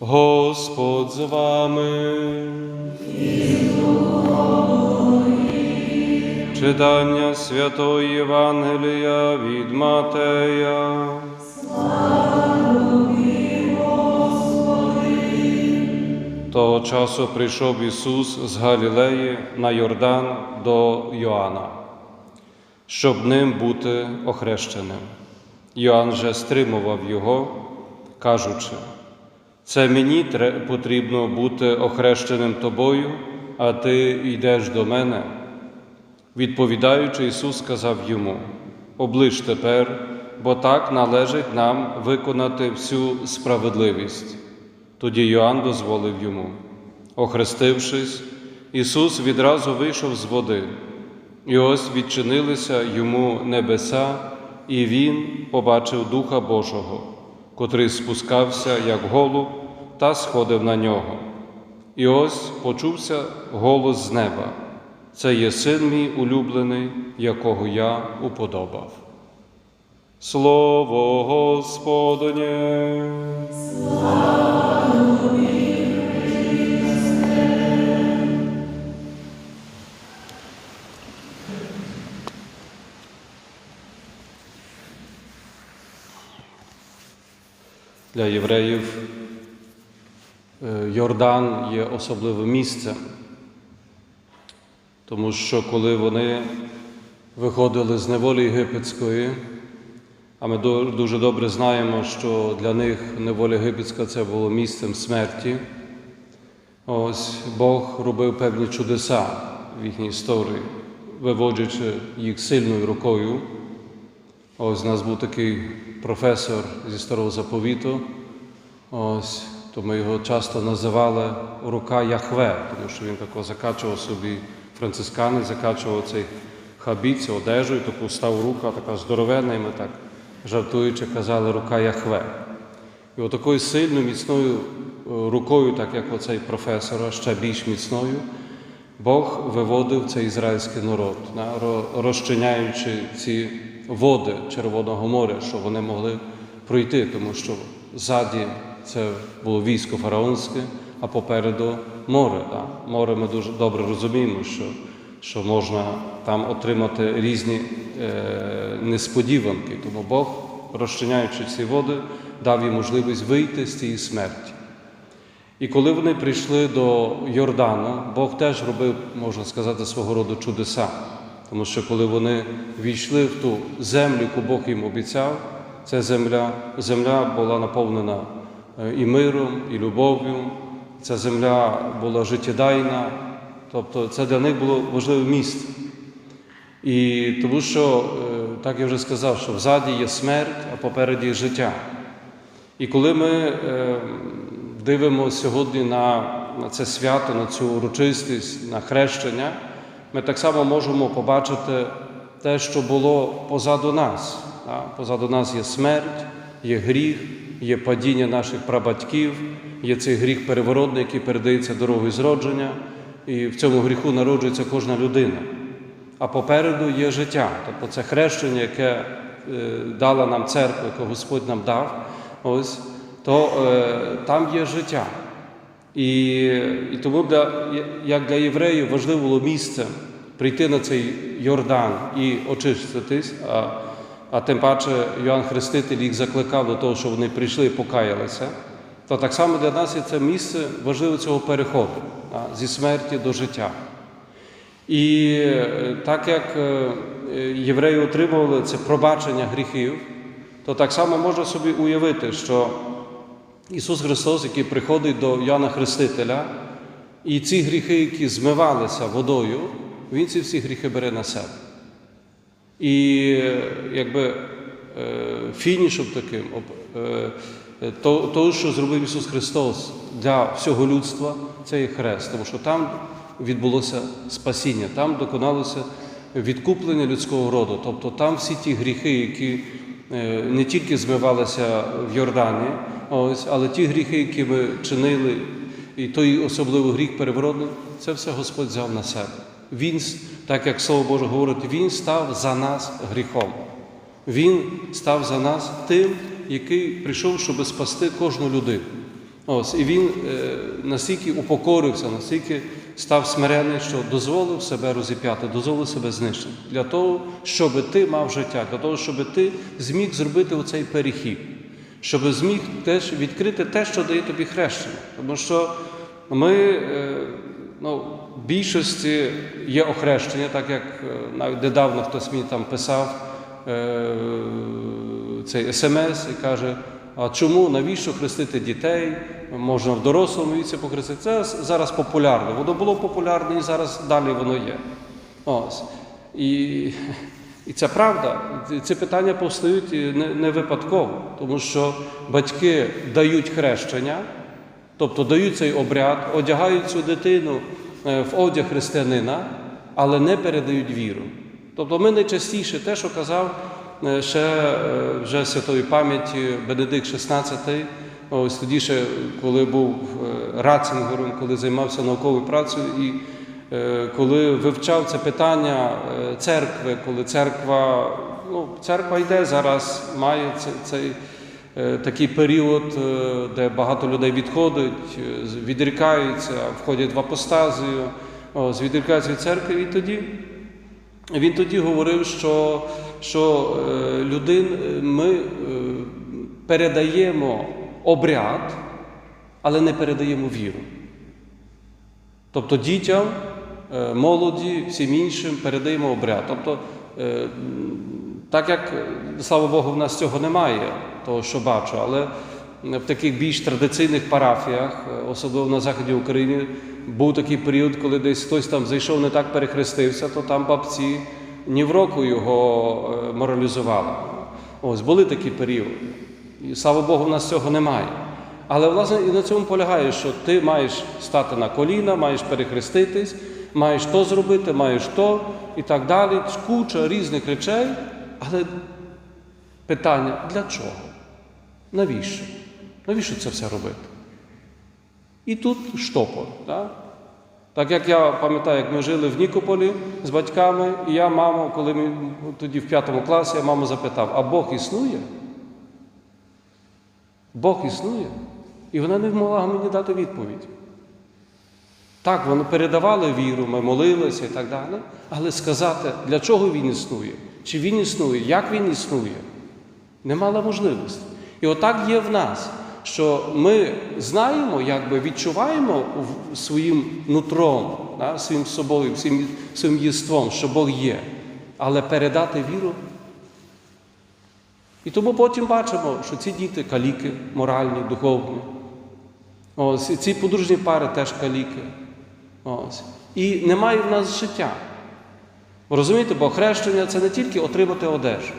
Господь з вами. Читання Святої Євангелія від Матея. Того часу прийшов Ісус з Галілеї на Йордан до Йоанна, щоб ним бути охрещеним. Йоанн же стримував його, кажучи, це мені потрібно бути охрещеним тобою, а ти йдеш до мене. Відповідаючи, Ісус сказав йому: Оближ тепер, бо так належить нам виконати всю справедливість. Тоді Йоанн дозволив йому. Охрестившись, Ісус відразу вийшов з води, і ось відчинилися йому небеса, і Він побачив Духа Божого, котрий спускався, як голуб, та сходив на нього. І ось почувся голос з неба. Це є син мій улюблений, якого я уподобав. Слово Господнє. Для євреїв Йордан є особливим місцем, тому що коли вони виходили з неволі єгипетської, а ми дуже добре знаємо, що для них неволя єгипетська це було місцем смерті, ось Бог робив певні чудеса в їхній історії, виводячи їх сильною рукою. Ось у нас був такий професор зі старого заповіту. Ось, то ми його часто називали рука Яхве, тому що він тако закачував собі францискани, закачував цей хабіт, одежу, і таку став рука, така здоровенна, і ми так жартуючи казали рука Яхве. І отакою сильною, міцною е, рукою, так як оцей професор, а ще більш міцною, Бог виводив цей ізраїльський народ, розчиняючи ці води Червоного моря, щоб вони могли пройти, тому що ззаді це було військо фараонське, а попереду море. Так? Море ми дуже добре розуміємо, що, що можна там отримати різні е, несподіванки. Тому Бог, розчиняючи ці води, дав їм можливість вийти з цієї смерті. І коли вони прийшли до Йордану, Бог теж робив, можна сказати, свого роду чудеса. Тому що коли вони війшли в ту землю, яку Бог їм обіцяв, ця земля, земля була наповнена і миром, і любов'ю, ця земля була життєдайна, тобто це для них було важливе місце. І тому що, е, так я вже сказав, що взаді є смерть, а попереді є життя. І коли ми е, дивимося сьогодні на, на це свято, на цю урочистість, на хрещення, ми так само можемо побачити те, що було позаду нас. Позаду нас є смерть, є гріх, є падіння наших прабатьків, є цей гріх переворотний, який передається дорогою зродження, і в цьому гріху народжується кожна людина. А попереду є життя, тобто це хрещення, яке е, дала нам церква, яке Господь нам дав, ось, то е, там є життя. І, і тому для, як для євреїв важливо було місце прийти на цей Йордан і очиститись, а тим паче Йоанн Хреститель їх закликав до того, щоб вони прийшли і покаялися, то так само для нас є це місце важливо цього переходу зі смерті до життя. І е, так як е, євреї отримували це пробачення гріхів, то так само можна собі уявити, що Ісус Христос, який приходить до Яна Хрестителя, і ці гріхи, які змивалися водою, Він ці всі гріхи бере на себе. І якби е, фінішом таким, е, е, то, то, що зробив Ісус Христос для всього людства, це є хрест, тому що там відбулося спасіння, там доконалося відкуплення людського роду. Тобто там всі ті гріхи, які не тільки змивалися в Йордані, ось, але ті гріхи, які ми чинили, і той особливий гріх переворотний, це все Господь взяв на себе. Він, так як Слово Боже говорить, Він став за нас гріхом. Він став за нас тим, який прийшов, щоб спасти кожну людину. Ось, і він е, настільки упокорився, настільки став смирений, що дозволив себе розіп'яти, дозволив себе знищити. Для того, щоб ти мав життя, для того, щоб ти зміг зробити оцей перехід, щоб зміг теж відкрити те, що дає тобі хрещення. Тому що ми е, ну, в більшості є охрещення, так як е, навіть недавно хтось мені там писав е, цей смс і каже, а чому, навіщо хрестити дітей? Можна в дорослому віці похрестити. Це зараз популярно. Воно було популярне і зараз далі воно є. Ось. І, і це правда. Ці питання повстають не, не випадково, тому що батьки дають хрещення, тобто дають цей обряд, одягають цю дитину е, в одяг християнина, але не передають віру. Тобто ми найчастіше те, що казав е, ще е, вже святої пам'яті Бенедикт XVI, ось тоді ще, коли був Рацінгером, коли займався науковою працею і коли вивчав це питання церкви, коли церква, ну, церква йде зараз, має це- цей такий період, е, де багато людей відходить, е, відрікаються, входять в апостазію, ось, відрікаються від церкви, і тоді він тоді говорив, що, що е, людин е, ми е, передаємо обряд, але не передаємо віру. Тобто дітям, е, молоді, всім іншим передаємо обряд. Тобто, е, так як, слава Богу, в нас цього немає, того, що бачу, але в таких більш традиційних парафіях, особливо на заході України, був такий період, коли десь хтось там зайшов, не так перехрестився, то там бабці ні в року його е, моралізували. Ось були такі періоди. І слава Богу, в нас цього немає. Але власне і на цьому полягає, що ти маєш стати на коліна, маєш перехреститись, маєш то зробити, маєш то і так далі. Куча різних речей. Але питання для чого? Навіщо? Навіщо це все робити? І тут штопор. Так? Так як я пам'ятаю, як ми жили в Нікополі з батьками, і я маму, коли ми тоді в п'ятому класі, я маму запитав, а Бог існує? Бог існує? І вона не могла мені дати відповідь. Так, вони передавали віру, ми молилися і так далі, але сказати, для чого він існує, чи він існує, як він існує, не мала можливості. І отак є в нас, що ми знаємо, якби відчуваємо своїм нутром, да, своїм собою, своїм, своїм єством, що Бог є, але передати віру і тому потім бачимо, що ці діти каліки, моральні, духовні. Ось, ці подружні пари теж каліки. Ось. І немає в нас життя. Розумієте, бо хрещення це не тільки отримати одежу.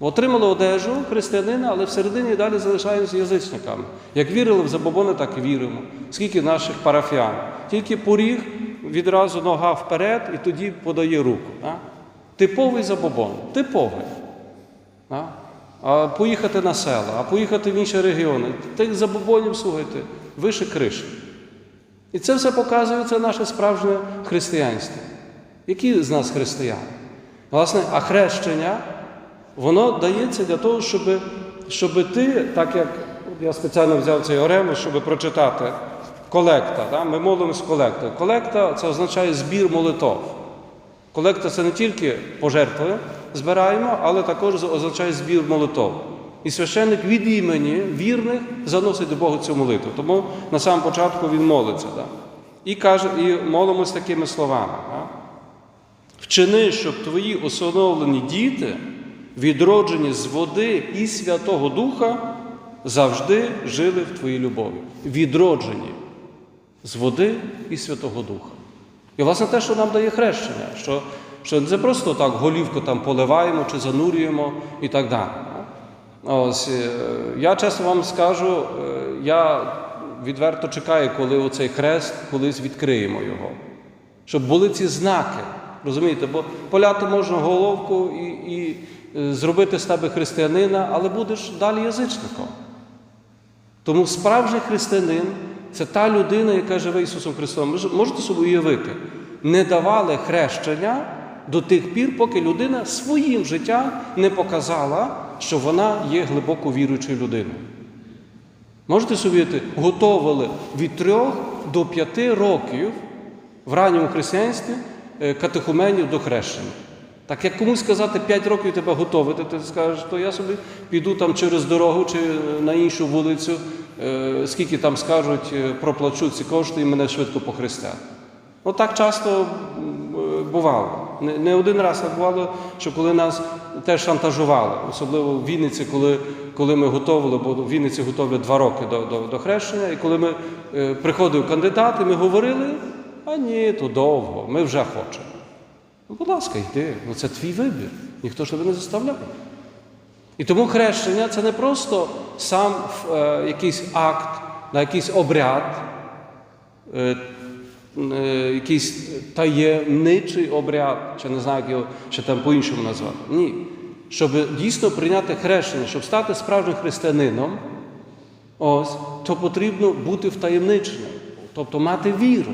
Отримали одежу християнина, але всередині далі залишаємося язичниками. Як вірили в забобони, так і віримо. Скільки наших парафіян. Тільки поріг, відразу нога вперед і тоді подає руку. А? Типовий забобон. Типовий. А? а поїхати на села, а поїхати в інші регіони. Тих забобонів, слухайте, вище криші. І це все показує це наше справжнє християнство. Які з нас християни? Власне, а хрещення, воно дається для того, щоб, щоб ти, так як я спеціально взяв цей орему, щоб прочитати колекта. Да? Ми молимось колекта. Колекта це означає збір молитов. Колекта це не тільки пожертви збираємо, але також означає збір молитов. І священник від імені вірних заносить до Бога цю молитву. Тому на самому початку він молиться. Да? І каже, і молимось такими словами. Да? Вчини, щоб твої усиновлені діти, відроджені з води і Святого Духа, завжди жили в твоїй любові. Відроджені з води і Святого Духа. І, власне, те, що нам дає хрещення, що, що не просто так голівку там поливаємо чи занурюємо і так далі. Ось, е, я чесно вам скажу, е, я відверто чекаю, коли оцей хрест колись відкриємо його. Щоб були ці знаки. Розумієте, бо поляти можна головку і, і е, зробити з тебе християнина, але будеш далі язичником. Тому справжній християнин це та людина, яка живе Ісусом Христом. Ви можете собі уявити, не давали хрещення до тих пір, поки людина своїм життям не показала, що вона є глибоко віруючою людиною. Можете собі уявити, готовили від трьох до п'яти років в ранньому християнстві катехуменів до хрещення. Так як комусь сказати 5 років тебе готовити, ти скажеш, то я собі піду там через дорогу чи на іншу вулицю, е, скільки там скажуть, е, проплачу ці кошти і мене швидко похрестять. Ну так часто е, бувало. Не, один раз так бувало, що коли нас теж шантажували, особливо в Вінниці, коли, коли ми готували, бо в Вінниці готовлять два роки до, до, до хрещення, і коли ми е, приходив кандидат, і ми говорили, а ні, то довго, ми вже хочемо. Ну, будь ласка, йди, ну це твій вибір, ніхто ж тебе не заставляв. І тому хрещення це не просто сам е, якийсь акт, на якийсь обряд, е, е, якийсь таємничий обряд, чи не знаю, як його ще там по-іншому назвати. Ні. Щоб дійсно прийняти хрещення, щоб стати справжнім християнином, ось, то потрібно бути втаємниченим, тобто мати віру.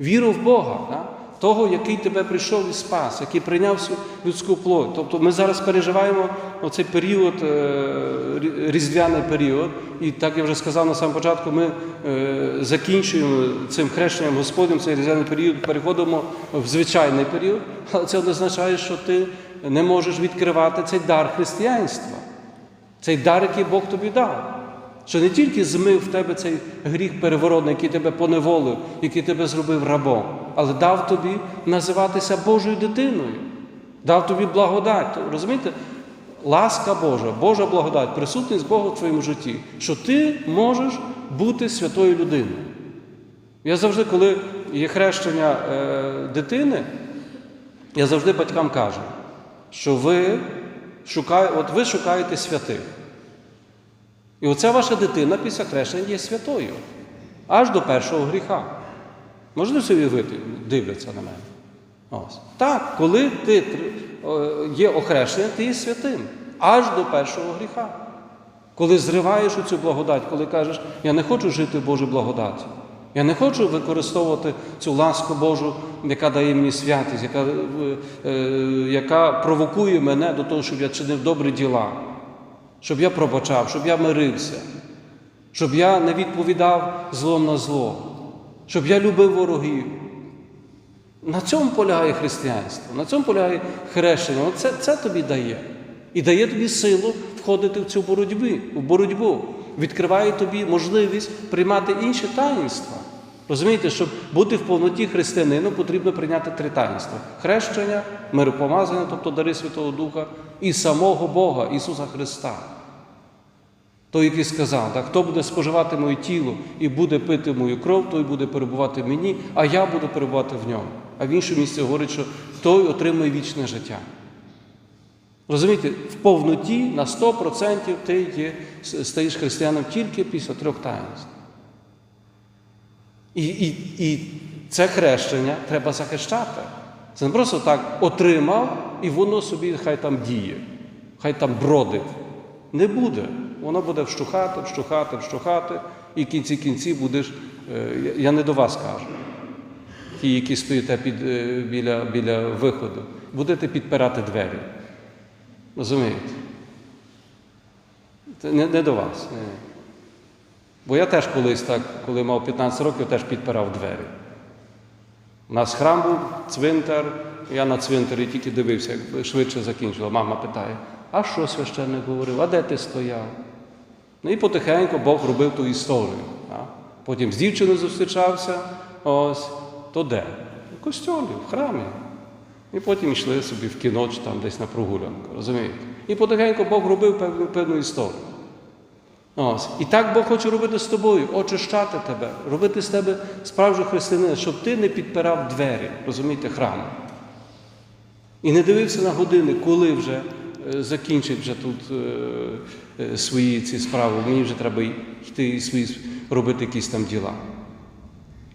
Віру в Бога, так? того, який тебе прийшов і спас, який прийняв людську плоть. Тобто ми зараз переживаємо оцей період, е, різдвяний період, і так я вже сказав на самому початку, ми е, закінчуємо цим хрещенням Господнім цей різдвяний період, переходимо в звичайний період, але це означає, що ти не можеш відкривати цей дар християнства, цей дар, який Бог тобі дав. Що не тільки змив в тебе цей гріх переворотний, який тебе поневолив, який тебе зробив рабом, але дав тобі називатися Божою дитиною, дав тобі благодать. Розумієте? Ласка Божа, Божа благодать, присутність Бога в твоєму житті, що ти можеш бути святою людиною. Я завжди, коли є хрещення е, дитини, я завжди батькам кажу, що ви шукаєте, от ви шукаєте святих. І оця ваша дитина після хрещення є святою, аж до першого гріха. Можете собі уявити, дивляться на мене. Ось. Так, коли ти е, є охрещення, ти є святим, аж до першого гріха. Коли зриваєш цю благодать, коли кажеш, я не хочу жити в Божій благодаті, я не хочу використовувати цю ласку Божу, яка дає мені святість, яка, е, е, яка провокує мене до того, щоб я чинив добрі діла щоб я пробачав, щоб я мирився, щоб я не відповідав злом на зло, щоб я любив ворогів. На цьому полягає християнство, на цьому полягає хрещення. Оце це тобі дає. І дає тобі силу входити в цю боротьбу, в боротьбу. Відкриває тобі можливість приймати інші таїнства. Розумієте, щоб бути в повноті християнином, потрібно прийняти три таїнства: хрещення, миропомазання, тобто дари Святого Духа, і самого Бога, Ісуса Христа. Той, який сказав, так, хто буде споживати моє тіло і буде пити мою кров, той буде перебувати в мені, а я буду перебувати в ньому. А в іншому місці говорить, що той отримує вічне життя. Розумієте, в повноті на 100% ти є, стаєш християном тільки після трьох таїнств. І, і, і це хрещення треба захищати. Це не просто так отримав, і воно собі хай там діє, хай там бродить. Не буде. Воно буде вщухати, вщухати, вщухати, і в кінці кінці будеш. е, я- не до вас кажу. Ті, які стоїте під, е, біля, біля виходу, будете підпирати двері. Розумієте? Це не, не до вас. Ні. Бо я теж колись так, коли мав 15 років, теж підпирав двері. У нас храм був, цвинтар, я на цвинтарі тільки дивився, як швидше закінчила. Мама питає, а що священник говорив, а де ти стояв? Ну і потихеньку Бог робив ту історію. Потім з дівчиною зустрічався, ось, то де? В костьолі, в храмі. І потім йшли собі в кіно чи там десь на прогулянку, розумієте? І потихеньку Бог робив певну, певну історію. Ось. І так Бог хоче робити з тобою, очищати тебе, робити з тебе справжнього християнина, щоб ти не підпирав двері, розумієте, храму. І не дивився на години, коли вже закінчить вже тут е, е, свої ці справи, мені вже треба йти свої робити якісь там діла.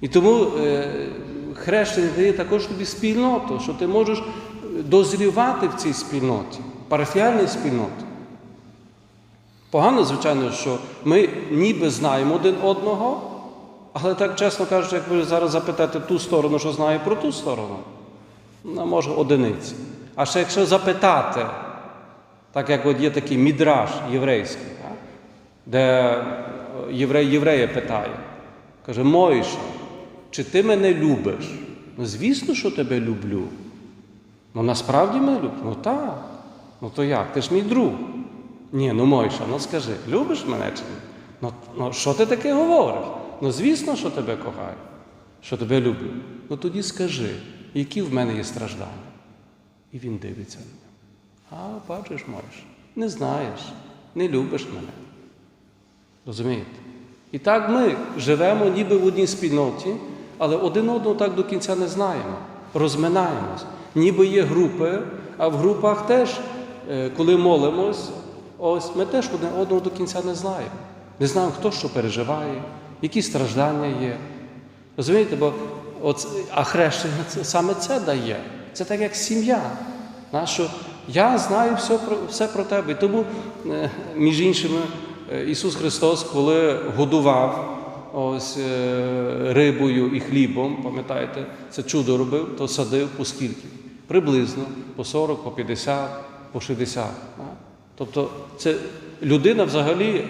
І тому е, хрещення дає також тобі спільноту, що ти можеш дозрівати в цій спільноті, парафіальній спільноті. Погано, звичайно, що ми ніби знаємо один одного, але так чесно кажучи, як ви зараз запитаєте ту сторону, що знає про ту сторону, ну, може одиниці. А ще якщо запитати, так як от є такий мідраж єврейський, де єврей єврея питає. Каже, Мойша, чи ти мене любиш? Ну, звісно, що тебе люблю. Ну насправді ми любимо. Ну так. Ну то як? Ти ж мій друг. Ні, ну Мойша, ну скажи, любиш мене чи ні? Ну, ну що ти таке говориш? Ну звісно, що тебе кохаю, що тебе люблю. Ну тоді скажи, які в мене є страждання. І він дивиться на нього. А, бачиш, Мойша, не знаєш, не любиш мене. Розумієте? І так ми живемо ніби в одній спільноті, але один одного так до кінця не знаємо, розминаємось. Ніби є групи, а в групах теж, е, коли молимось, ось ми теж один одного до кінця не знаємо. Не знаємо, хто що переживає, які страждання є. Розумієте, бо от, а хрещення це, саме це дає. Це так як сім'я. На, що я знаю все про, все про тебе. Тому, е, між іншими, е, Ісус Христос, коли годував ось е, рибою і хлібом, пам'ятаєте, це чудо робив, то садив по скільки? Приблизно по 40, по 50, по 60. Тобто це людина взагалі,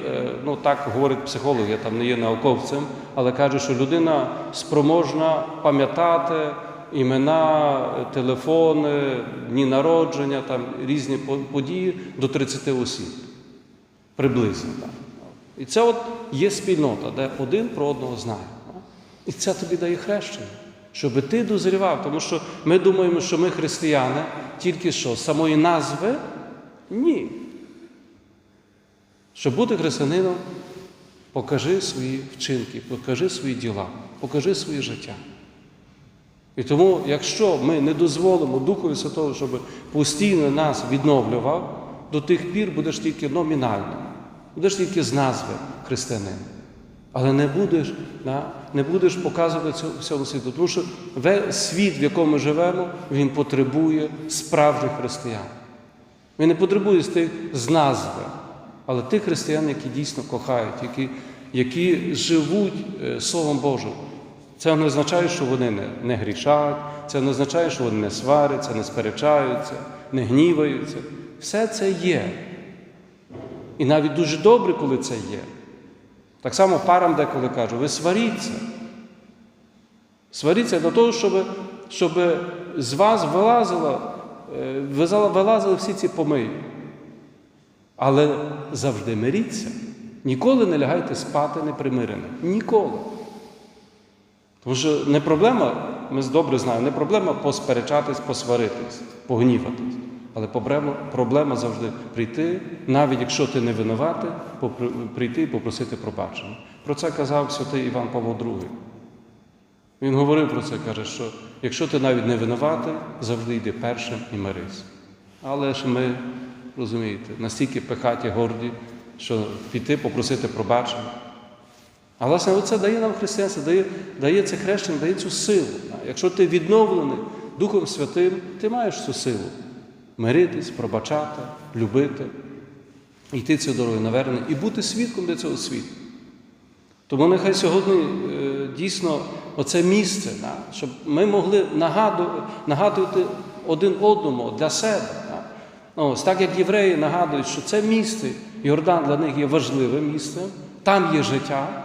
ну так говорить психолог, я там не є науковцем, але каже, що людина спроможна пам'ятати імена, телефони, дні народження, там різні події до 30 осіб. Приблизно так. І це от є спільнота, де один про одного знає. І це тобі дає хрещення, щоб ти дозрівав. Тому що ми думаємо, що ми християни, тільки що самої назви ні. Щоб бути християнином, покажи свої вчинки, покажи свої діла, покажи своє життя. І тому, якщо ми не дозволимо Духові Святого, щоб постійно нас відновлював, до тих пір будеш тільки номінально, будеш тільки з назви християнин. Але не будеш, не будеш показувати всьому світу. Тому що весь світ, в якому ми живемо, він потребує справжніх християн. Він не потребує з тих з назви, але тих християн, які дійсно кохають, які, які живуть е, Словом Божим. Це не означає, що вони не, не грішать, це не означає, що вони не сваряться, не сперечаються, не гніваються. Все це є. І навіть дуже добре, коли це є. Так само парам деколи кажу, ви сваріться. Сваріться для того, щоб, щоб з вас е, вилазили- вилазили всі ці помиї. Але завжди миріться. Ніколи не лягайте спати непримирено. Ніколи. Тому що не проблема, ми добре знаємо, не проблема посперечатись, посваритись, погніватись. Але проблема завжди прийти, навіть якщо ти не винуватий, прийти і попросити пробачення. Про це казав святий Іван Павло II. Він говорив про це, каже, що якщо ти навіть не винуватий, завжди йди першим і мирись. Але ж ми, розумієте, настільки пихаті, горді, що піти, попросити пробачення. А власне, оце дає нам християнство, дає, дає це хрещення, дає цю силу. Якщо ти відновлений Духом Святим, ти маєш цю силу миритись, пробачати, любити, йти цією дорогою навернення і бути свідком для цього світу. Тому нехай сьогодні е, дійсно оце місце, щоб ми могли нагадувати, нагадувати один одному для себе. Ну, ось так як євреї нагадують, що це місце, Йордан для них є важливим місцем, там є життя,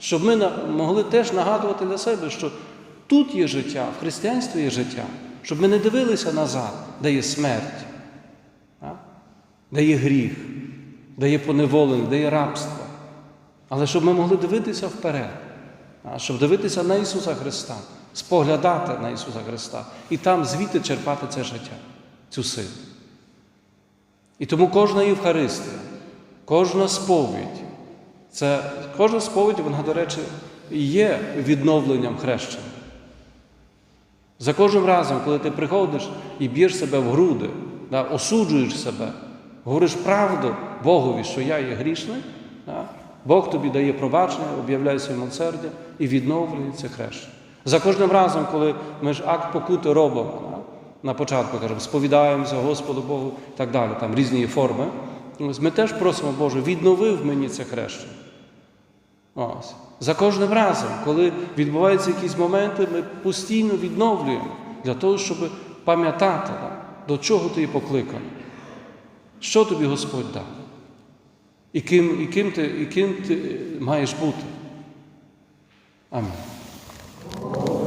щоб ми могли теж нагадувати для себе, що тут є життя, в християнстві є життя, щоб ми не дивилися назад, де є смерть, де є гріх, де є поневолення, де є рабство. Але щоб ми могли дивитися вперед, щоб дивитися на Ісуса Христа, споглядати на Ісуса Христа і там звідти черпати це життя, цю силу. І тому кожна Євхаристія, кожна сповідь, це кожна сповідь, вона, до речі, є відновленням хрещення. За кожним разом, коли ти приходиш і б'єш себе в груди, да, осуджуєш себе, говориш правду Богові, що я є грішний, да, Бог тобі дає пробачення, об'являє своє милосердя і відновлює це хрещення. За кожним разом, коли ми ж акт покути робимо, да, на початку кажемо, сповідаємося Господу Богу і так далі, там різні форми. Ми теж просимо, Боже, віднови в мені це хрещення. Ось. За кожним разом, коли відбуваються якісь моменти, ми постійно відновлюємо для того, щоб пам'ятати, до чого ти покликаний, що тобі Господь дав. І ким, і ким, ти, і ким ти маєш бути. Амінь.